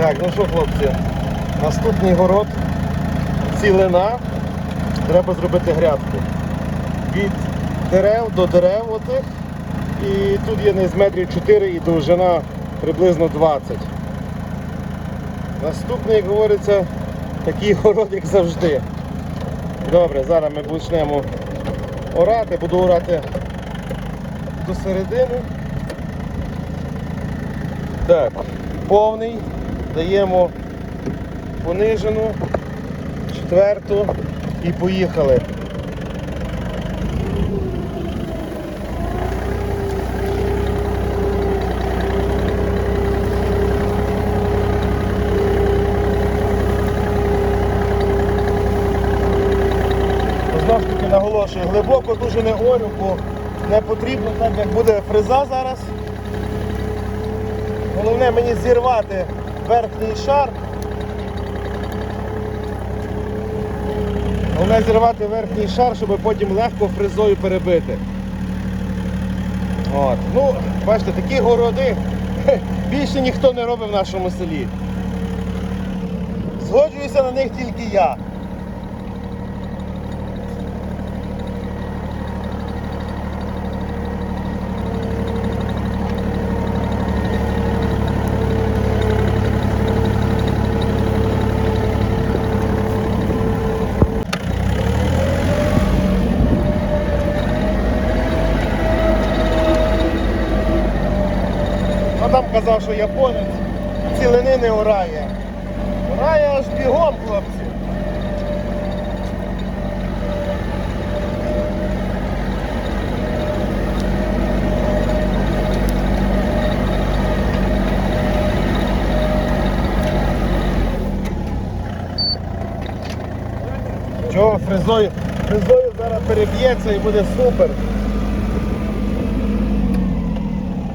Так, ну що, хлопці, наступний город, цілина. Треба зробити грядку. Від дерев до дерев отих. І тут є десь метрів 4 і довжина приблизно 20. Наступний, як говориться, такий город, як завжди. Добре, зараз ми почнемо орати, буду орати до середини. Так, повний. Даємо понижену, четверту і поїхали. Знову ж таки наголошую, глибоко дуже не орю, не потрібно, так як буде фреза зараз. Головне мені зірвати верхній шар. Головне зірвати верхній шар, щоб потім легко фрезою перебити. От. Ну, бачите, такі городи більше ніхто не робить в нашому селі. Згоджуюся на них тільки я. Казав, що японець цілини не орає. Орає аж бігом, хлопці. Чого фрезою? Фрезою зараз переб'ється і буде супер.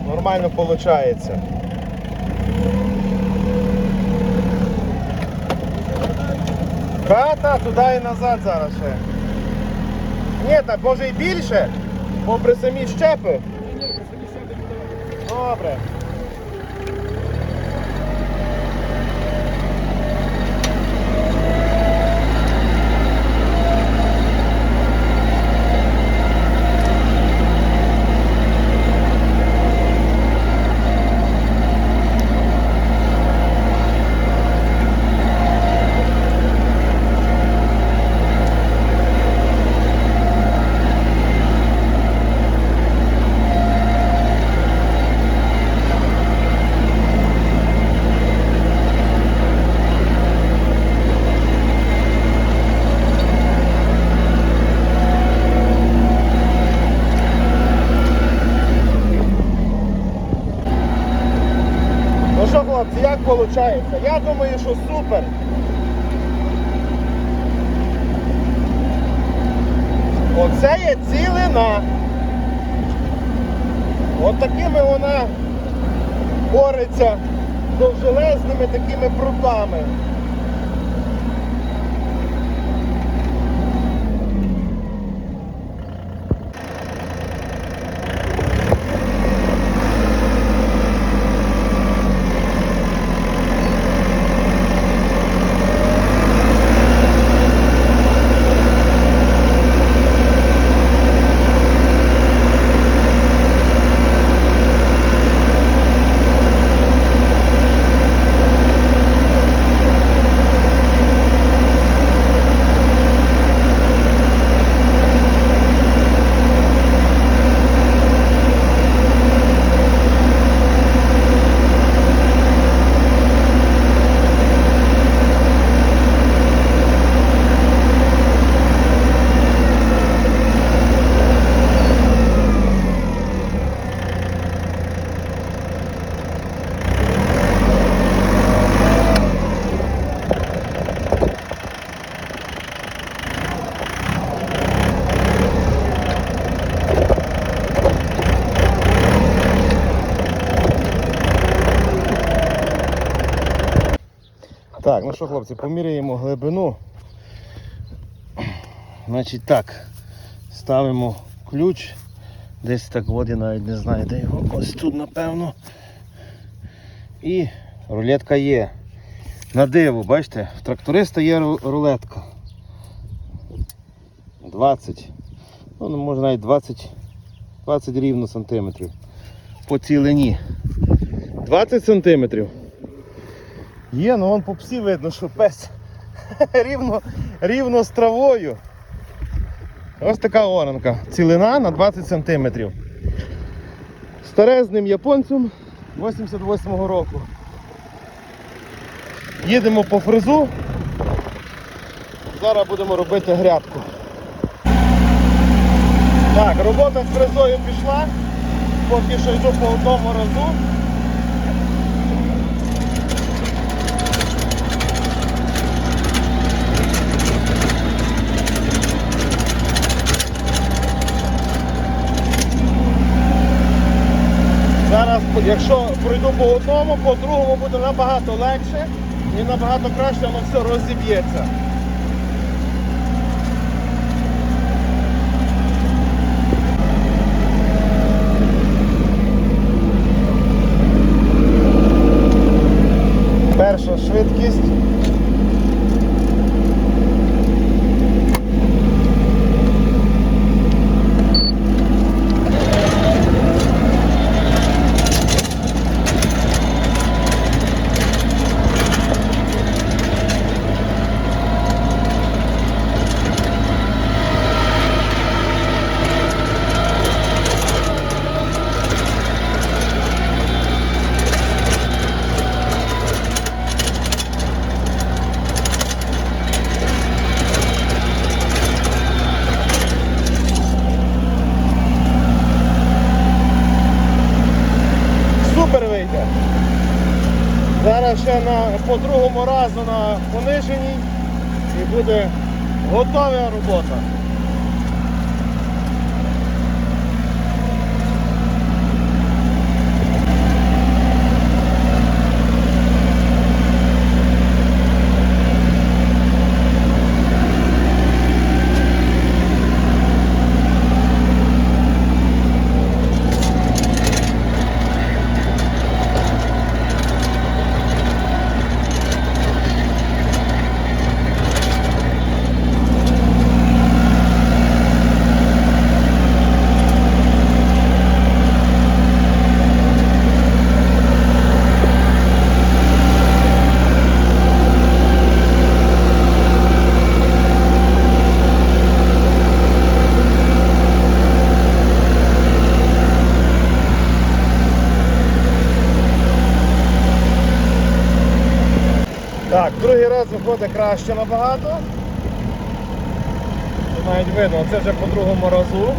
Нормально виходить. Та, та, туди і назад зараз ще. Ні, так може і більше, попри самі щепи. Добре. Хлопці, як виходить? Я думаю, що супер. Оце є цілина. От такими вона бореться довжелезними такими прутами. Так, ну що, хлопці, поміряємо глибину. Значить так, ставимо ключ. Десь так я навіть не знаю, де його. Ось тут, напевно. І рулетка є. На диво, бачите, в тракториста є рулетка. 20. Ну, ну, може навіть 20, 20 рівно сантиметрів. По цілині. 20 сантиметрів. Є, ну вон по псі видно, що пес рівно, рівно з травою. Ось така оранка. Цілина на 20 сантиметрів. Старезним японцем 88-го року. Їдемо по фрезу. Зараз будемо робити грядку. Так, робота з фрезою пішла. Поки що йду по одному разу. Зараз, якщо пройду по одному, по другому буде набагато легше і набагато краще воно все розіб'ється. Перша швидкість. Супер вийде. Зараз ще на, по другому разу на пониженій і буде готова робота. Так, другий раз виходить краще набагато. Навіть видно, це вже по другому разу.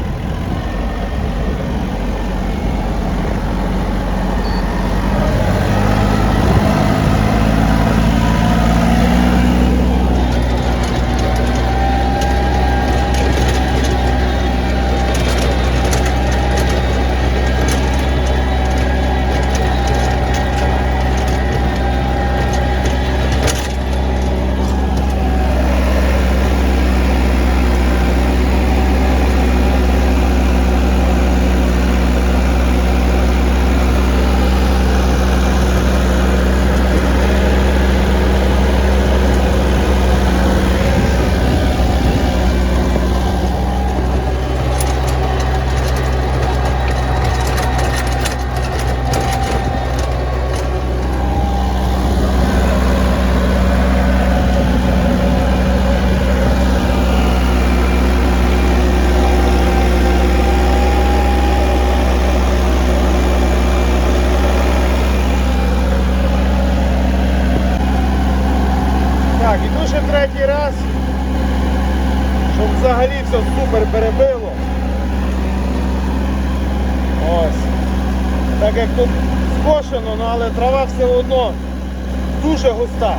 Так, іду ще третій раз, щоб взагалі все супер перебило. Ось. Так як тут скошено, ну, але трава все одно дуже густа.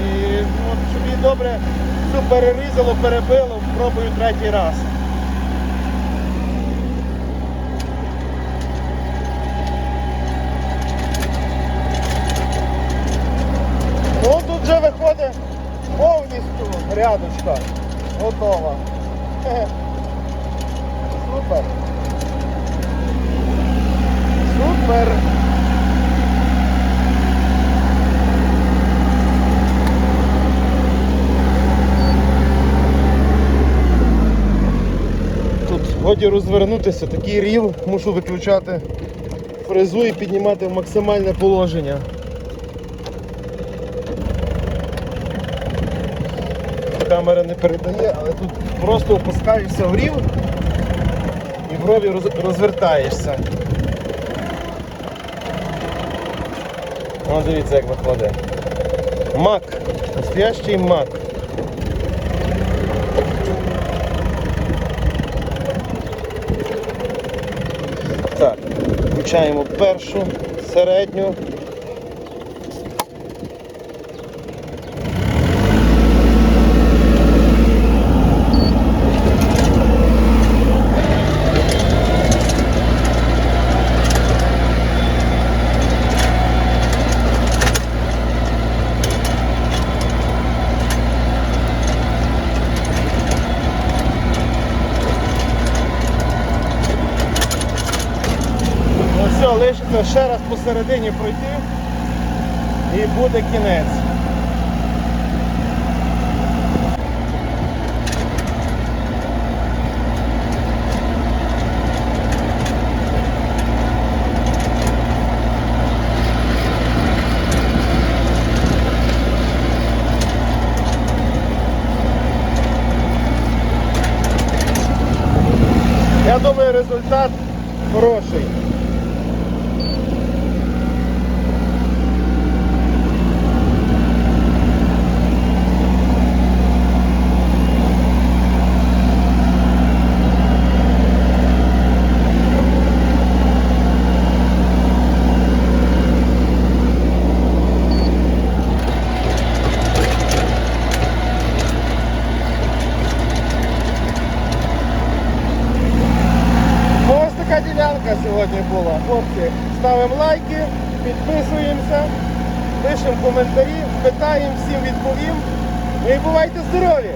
І от, щоб її добре все перерізало, перебило, пробую третій раз. Ну тут вже виходить повністю рядочка готова. Супер. Супер. Тут годі розвернутися, такий рів, мушу виключати фрезу і піднімати в максимальне положення. Камера не передає, але тут просто опускаєшся в рів і в рові розвертаєшся. О, дивіться, як виходить. Мак. Настоящий мак. Так, включаємо першу, середню. Ну все, лишиться ще раз посередині пройти і буде кінець. Я думаю, результат хороший. Ну, Ось така ділянка сьогодні була. Хлопці, ставимо лайки, підписуємося, пишемо коментарі, питаємо, всім відповім. Ну і бувайте здорові!